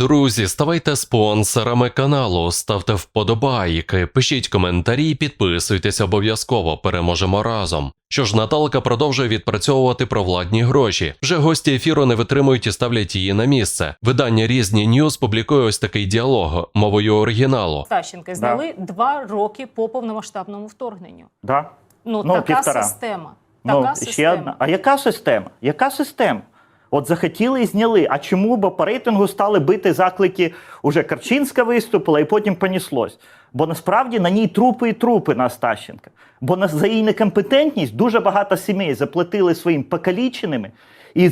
Друзі, ставайте спонсорами каналу, ставте вподобайки, пишіть коментарі, підписуйтесь обов'язково. Переможемо разом. Що ж, Наталка продовжує відпрацьовувати провладні гроші. Вже гості ефіру не витримують і ставлять її на місце. Видання різні Ньюз публікує ось такий діалог мовою оригіналу. Тащенки зняли два роки по повномасштабному вторгненню. Да? Ну, Ну, така півтора. система. Ну, Така ще одна. А яка система? Яка система? От захотіли і зняли. А чому? Бо по рейтингу стали бити заклики. Уже Карчинська виступила, і потім поніслось. Бо насправді на ній трупи і трупи на Остащенка. Бо на, за її некомпетентність дуже багато сімей заплатили своїм покаліченими і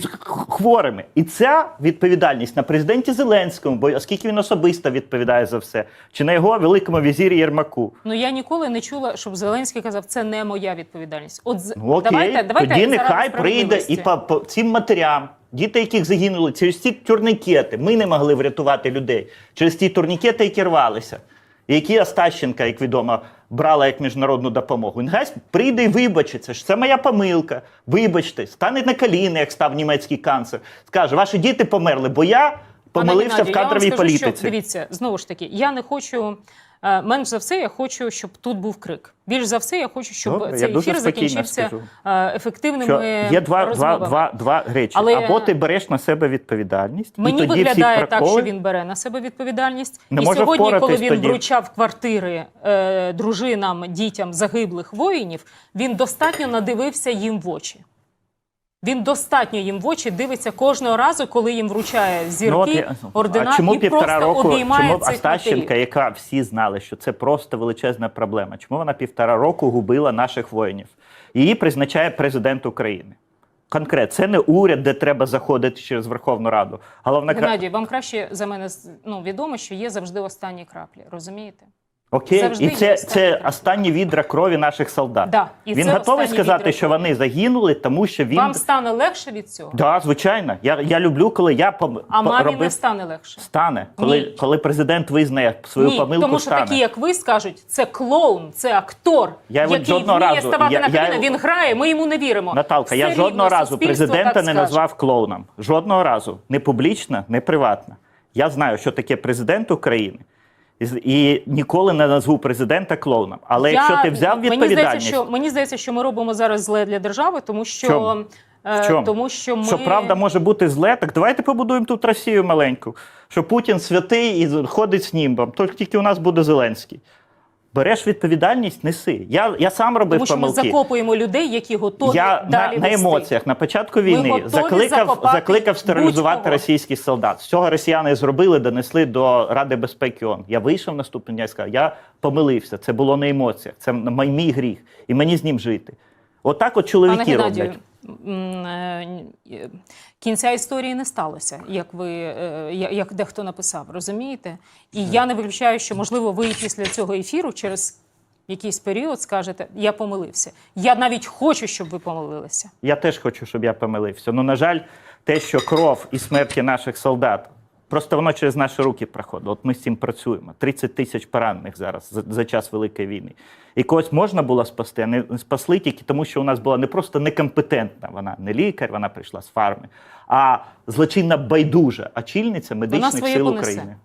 хворими. І ця відповідальність на президенті Зеленському, бо оскільки він особисто відповідає за все, чи на його великому візірі Єрмаку. Ну я ніколи не чула, щоб Зеленський казав, це не моя відповідальність. От Ну, окей, давайте, давайте тоді нехай прийде і по, по цим матерям, діти, яких загинули через ці турнікети. Ми не могли врятувати людей через ті турнікети, які рвалися. Які Остащенка, як відомо, брала як міжнародну допомогу. Нехай прийде і вибачиться, що це моя помилка. Вибачте, стане на коліни, як став німецький канцлер. Скаже, ваші діти померли, бо я помилився Геннадію, в кадровій я вам скажу, політиці. Що, дивіться, знову ж таки, я не хочу. Е, Менш за все, я хочу, щоб тут був крик. Більш за все, я хочу, щоб Добре, цей дуже ефір закінчився скажу. е, ефективними Що є два, два, два, два речі. Але- Або ти береш на себе відповідальність, Мені і тоді виглядає всі так, що він бере на себе відповідальність. Не і сьогодні, коли він тоді. вручав квартири е, дружинам, дітям загиблих воїнів, він достатньо надивився їм в очі. Він достатньо їм в очі дивиться кожного разу, коли їм вручає зірки, Ну, ордена а чому і півтора просто року, обіймає чому цих Остащенка, матерів. яка всі знали, що це просто величезна проблема, чому вона півтора року губила наших воїнів? Її призначає президент України. Конкретно, це не уряд, де треба заходити через Верховну Раду. Головна Геннадій, вам краще за мене ну, відомо, що є завжди останні краплі. Розумієте? Окей, завжди і є це, останні це останні відра крові наших солдат. Да, і він це готовий останні сказати, відра що крові. вони загинули, тому що він Вам стане легше від цього, да, звичайно. Я, я люблю, коли я пом... а по- мамі робив... не стане легше. стане, коли, Ні. коли президент визнає свою Ні, помилку. тому що стане. такі, як ви, скажуть, це клоун, це актор, Я його який жодного вміє разу- ставати я- на коліна. я- Він грає, ми йому не віримо. Наталка, я Все жодного разу суспільство президента так не скаже. назвав клоуном. Жодного разу. Не публічно, не приватно. Я знаю, що таке президент України. І ніколи не назву президента клоуном. Але Я- якщо ти взяв мені здається, що мені здається, що ми робимо зараз зле для держави, тому що чому? е, В чому? тому що ми що правда може бути зле, так давайте побудуємо тут Росію маленьку. Що Путін святий і ходить з німбом, тільки у нас буде Зеленський. Береш відповідальність, неси. Я, я сам робив тому що ми закопуємо людей, які готові Я на, далі на вести. емоціях на початку війни закликав, закликав стерилізувати будь-кого. російських солдат. З цього росіяни зробили, донесли до Ради безпеки ООН. Я вийшов наступного дня і сказав, я помилився. Це було на емоціях, це мій, гріх, і мені з ним жити. Отак от чоловіки роблять. Е, кінця історії не сталося, як ви е, як дехто написав, розумієте? І я не виключаю, що можливо ви після цього ефіру через якийсь період скажете, я помилився. Я навіть хочу, щоб ви помилилися. Я теж хочу, щоб я помилився. Ну, на жаль, те, що кров і смерті наших солдат. Просто воно через наші руки проходить. От ми з цим працюємо. 30 тисяч поранених зараз за, за час Великої війни. І когось можна було спасти, а не спасли тільки тому, що у нас була не просто некомпетентна, вона не лікар, вона прийшла з фарми, а злочинна байдужа очільниця медичних сил понесе. України.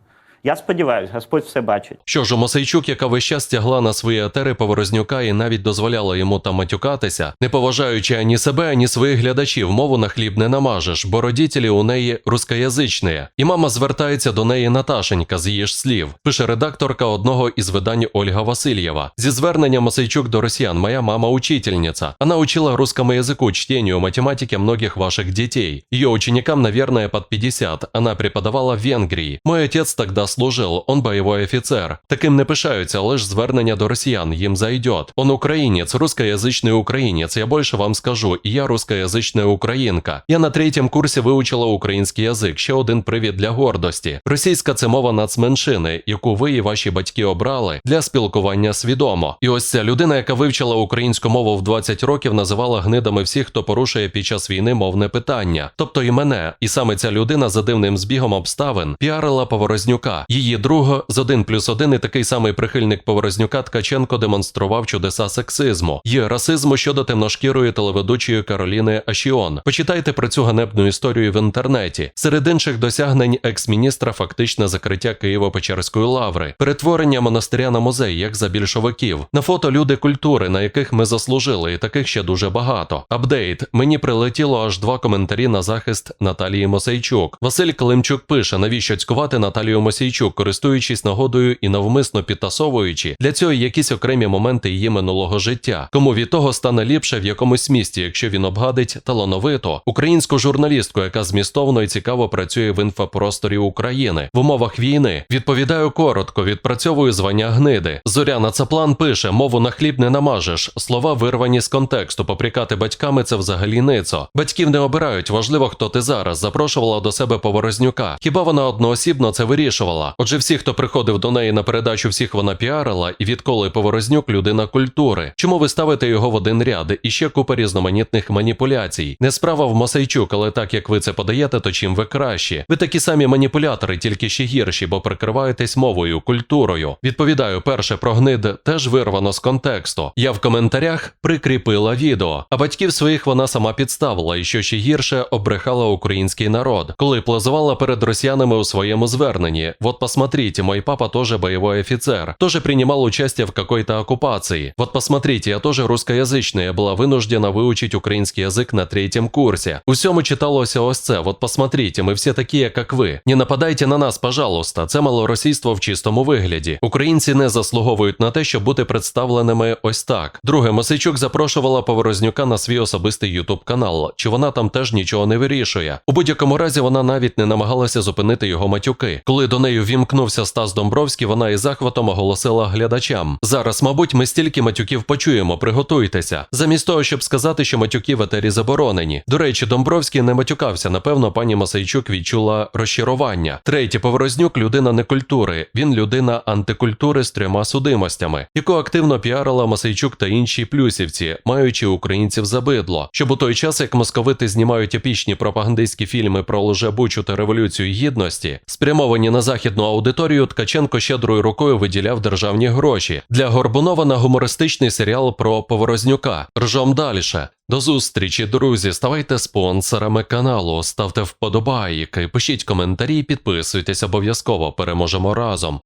Я сподіваюся, Господь все бачить. Що ж, Мосейчук, яка весь час тягла на свої етери Поворознюка і навіть дозволяла йому там матюкатися, не поважаючи ані себе, ані своїх глядачів, мову на хліб не намажеш, бо родителі у неї рускоязичні. І мама звертається до неї Наташенька з її ж слів. Пише редакторка одного із видань Ольга Васильєва. Зі зверненням Мосейчук до росіян, моя мама учительница. Она учила русскому языку, чтению, математике многих ваших детей. Ее ученикам, наверное, под 50. Она преподавала в Венгрії. Мой отец тогда служил, он бойовий офіцер. Таким не пишаються, лиш звернення до росіян їм зайдет. Он українець, русскоязичний українець. Я більше вам скажу, і я русскоязична українка. Я на третьому курсі вивчила український язик. Ще один привід для гордості. Російська це мова нацменшини, яку ви і ваші батьки обрали для спілкування свідомо. І ось ця людина, яка вивчила українську мову в 20 років, називала гнидами всіх, хто порушує під час війни мовне питання, тобто і мене. І саме ця людина за дивним збігом обставин піарила Поворознюка. Її друг з 1 плюс 1 і такий самий прихильник Поворознюка Ткаченко демонстрував чудеса сексизму і расизму щодо темношкірої телеведучої Кароліни Ашіон. Почитайте про цю ганебну історію в інтернеті. Серед інших досягнень екс-міністра фактичне закриття Києво-Печерської лаври, перетворення монастиря на музей, як за більшовиків. На фото люди культури, на яких ми заслужили, і таких ще дуже багато. Апдейт. Мені прилетіло аж два коментарі на захист Наталії Мосейчук. Василь Климчук пише, навіщо цькувати Наталію Мосейчук, користуючись нагодою і навмисно підтасовуючи для цього якісь окремі моменти її минулого життя. Кому від того стане ліпше в якомусь місті, якщо він обгадить талановито українську журналістку, яка змістовно і цікаво працює в інфопросторі України в умовах війни. Відповідаю коротко, відпрацьовую звання гниди. Зоряна Цаплан пише: мову на хліб не намажеш. Слова вирвані з контексту. Попрікати батьками це взагалі ницо. Батьків не обирають. Важливо, хто ти зараз. Запрошувала до себе Поворознюка. Хіба вона одноосібно це вирішувала? Отже, всі, хто приходив до неї на передачу, всіх вона піарила, і відколи Поворознюк людина культури. Чому ви ставите його в один ряд? І ще купа різноманітних маніпуляцій. Не справа в Мосейчук, але так як ви це подаєте, то чим ви кращі? Ви такі самі маніпулятори, тільки ще гірші, бо прикриваєтесь мовою, культурою. Відповідаю, перше про гнид теж вирвано з контексту. Я в коментарях прикріпила відео, а батьків своїх вона сама підставила, і що ще гірше обрехала український народ, коли плазувала перед росіянами у своєму зверненні. Вот посмотрите, мой папа тоже боевой офицер, тоже принимал участие в какой-то оккупации. Вот посмотрите, я тоже русскоязычный, я была вынуждена выучить украинский язык на третьем курсе. Усьому читалося ось це. Вот посмотрите, ми всі такі, як ви. Не нападайте на нас, пожалуйста. Це малоросійство в чистому вигляді. Українці не заслуговують на те, щоб бути представленими ось так. Друге, Мосейчук запрошувала Поворознюка на свій особистий ютуб канал. Чи вона там теж нічого не вирішує? У будь-якому разі вона навіть не намагалася зупинити його матюки. Коли до неї вімкнувся Стас Домбровський, вона із захватом оголосила глядачам. Зараз, мабуть, ми стільки матюків почуємо, приготуйтеся. Замість того, щоб сказати, що матюки в етері заборонені. До речі, Домбровський не матюкався. Напевно, пані Масайчук відчула розчарування. Третє, Поворознюк людина некультури. Він людина антикультури з трьома судимостями, яку активно піарила Масайчук та інші плюсівці, маючи українців за бидло. Щоб у той час, як московити знімають епічні пропагандистські фільми про лжебучу та революцію гідності, спрямовані на західну аудиторію, Ткаченко щедрою рукою виділяв державні гроші для Горбунова на гумористичний серіал про Поворознюка. Ржом дальше. До зустрічі, друзі. Ставайте спонсорами каналу, ставте вподобайки, пишіть коментарі, підписуйтесь обов'язково. Переможемо разом.